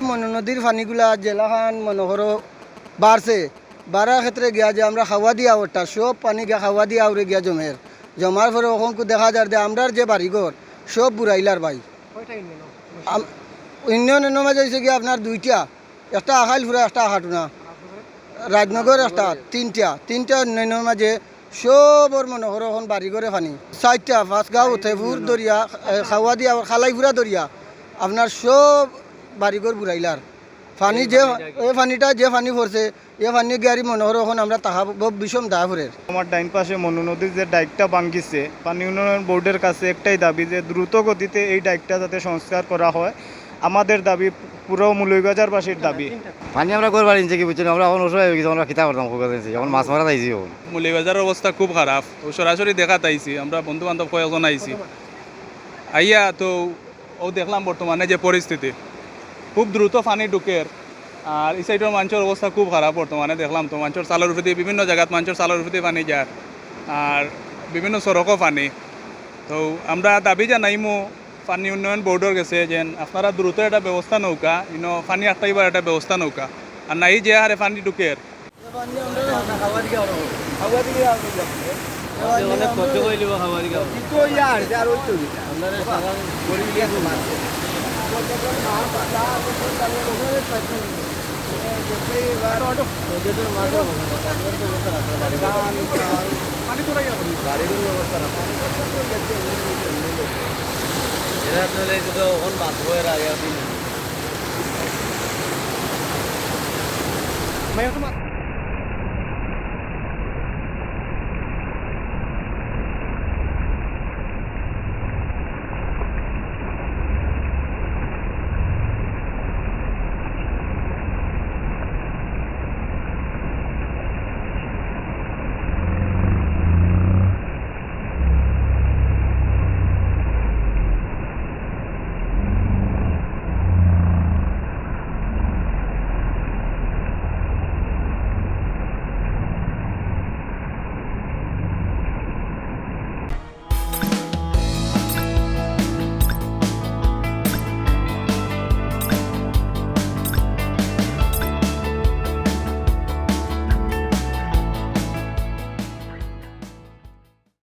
মনো নদীর পানিগুলা জেলাখান মনোহর বাড়ছে বাড়ার ক্ষেত্রে গিয়া যে আমরা খাওয়া দিয়া ওটা সব পানি গিয়া খাওয়া দিয়া উড়ে গিয়া জমের জমার পরে ওখানকু দেখা যায় যে আমরার যে বাড়িঘর সব বুড়াইলার আম- ইউনিয়নের মাঝে হয়েছে গিয়ে আপনার দুইটা একটা আখাইলপুরা একটা আহাটুনা রাজনগর একটা তিনটা তিনটা উন্নয়নের মাঝে সবর মনোহর এখন বাড়িঘরে পানি চারটা ফাঁসগাঁও থেপুর দরিয়া খাওয়া দিয়া, খালাইপুরা দরিয়া, আপনার সব বাড়িঘর বুড়াইলার। পানি যে এই পানিটা যে পানি পড়ছে, এ পানি গাড়ি মনোহর এখন আমরা তাহা বিষম দাহ ফুরের আমার ডাইন পাশে মনু নদীর যে ডাইকটা ভাঙ্গিছে, পানি উন্নয়ন বোর্ডের কাছে একটাই দাবি যে দ্রুত গতিতে এই ডাইকটা যাতে সংস্কার করা হয়। আমাদের দাবি পুরো মূল্যবাজারবাসীর দাবি। পানি আমরা করবার নিচ্ছি কি বুঝছেন? আমরা এখন ওষুধ হয়ে গেছি আমরা খিতা করতাম খুব এখন মাছ মারা যাইছি এখন। মৌলিবাজারের অবস্থা খুব খারাপ ও সরাসরি দেখাতে আইছি আমরা বন্ধু বান্ধব কয়েকজন আইছি। আইয়া তো ও দেখলাম বর্তমানে যে পরিস্থিতি খুব দ্রুত পানি ঢুকের আর এই সাইডের মানুষের অবস্থা খুব খারাপ বর্তমানে দেখলাম তো মানুষের চালের উপরে দিয়ে বিভিন্ন জায়গাত মানুষের চালের উপরে দিয়ে পানি যায় আর বিভিন্ন সড়কও পানি। তো আমরা দাবি জানাইমো পানি উন্নয়ন বোর্ডের গেছে যে আপনারা দ্রুত একটা ব্যবস্থা নৌকা ইনো পানি আটকাইবার একটা ব্যবস্থা নৌকা। আর নাই যে হারে পানি ঢুকের এরা আপনার এখন মাছ হয়ে রাখে मैं